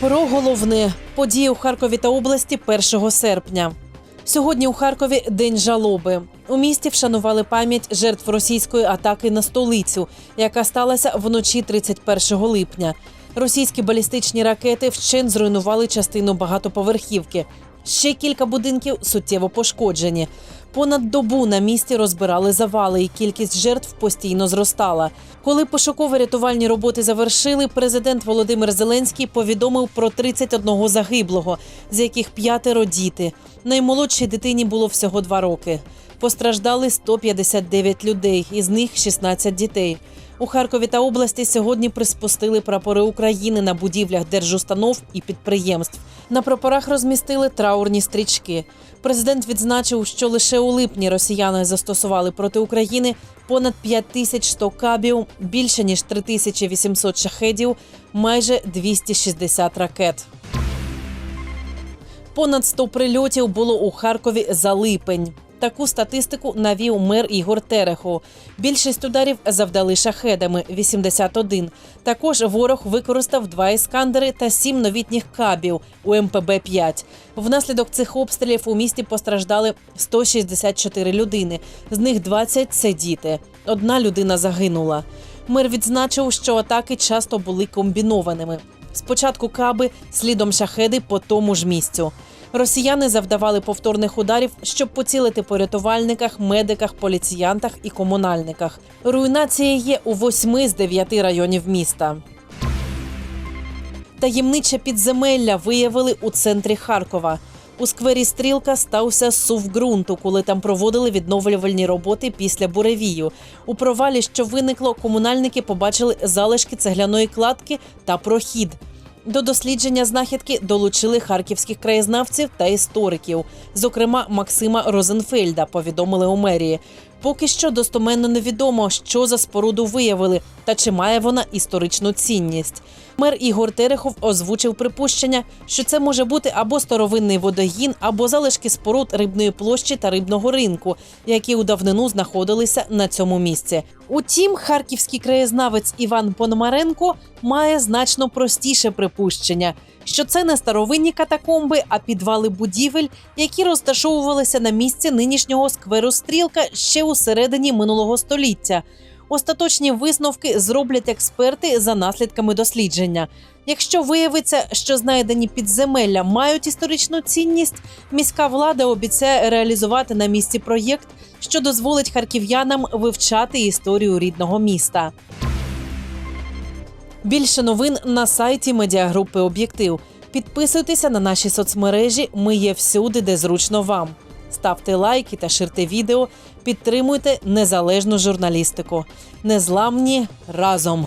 Про головне події у Харкові та області 1 серпня. Сьогодні у Харкові день жалоби. У місті вшанували пам'ять жертв російської атаки на столицю, яка сталася вночі 31 липня. Російські балістичні ракети вщен зруйнували частину багатоповерхівки. Ще кілька будинків суттєво пошкоджені. Понад добу на місці розбирали завали, і кількість жертв постійно зростала. Коли пошуково-рятувальні роботи завершили, президент Володимир Зеленський повідомив про 31 загиблого, з яких п'ятеро діти. Наймолодшій дитині було всього два роки. Постраждали 159 людей, із них 16 дітей. У Харкові та області сьогодні приспустили прапори України на будівлях держустанов і підприємств. На прапорах розмістили траурні стрічки. Президент відзначив, що лише у липні росіяни застосували проти України понад 5100 кабів, більше ніж 3800 шахедів, майже 260 ракет. Понад 100 прильотів було у Харкові за липень. Таку статистику навів мер Ігор Терехов. Більшість ударів завдали шахедами 81. Також ворог використав два іскандери та сім новітніх кабів у МПБ 5 Внаслідок цих обстрілів у місті постраждали 164 людини. З них 20 – це діти. Одна людина загинула. Мер відзначив, що атаки часто були комбінованими. Спочатку каби, слідом шахеди по тому ж місцю. Росіяни завдавали повторних ударів, щоб поцілити по рятувальниках, медиках, поліціянтах і комунальниках. Руйнація є у восьми з дев'яти районів міста. Таємниче підземелля виявили у центрі Харкова. У сквері Стрілка стався сув ґрунту, коли там проводили відновлювальні роботи після буревію. У провалі, що виникло, комунальники побачили залишки цегляної кладки та прохід. До дослідження знахідки долучили харківських краєзнавців та істориків, зокрема Максима Розенфельда, повідомили у мерії. Поки що достоменно невідомо, що за споруду виявили та чи має вона історичну цінність. Мер Ігор Терехов озвучив припущення, що це може бути або старовинний водогін, або залишки споруд рибної площі та рибного ринку, які у давнину знаходилися на цьому місці. Утім, харківський краєзнавець Іван Пономаренко має значно простіше припущення, що це не старовинні катакомби, а підвали будівель, які розташовувалися на місці нинішнього скверу Стрілка ще у середині минулого століття. Остаточні висновки зроблять експерти за наслідками дослідження. Якщо виявиться, що знайдені підземелля мають історичну цінність, міська влада обіцяє реалізувати на місці проєкт, що дозволить харків'янам вивчати історію рідного міста. Більше новин на сайті медіагрупи Об'єктив. Підписуйтеся на наші соцмережі. Ми є всюди, де зручно вам. Ставте лайки та ширте відео. Підтримуйте незалежну журналістику. Незламні разом.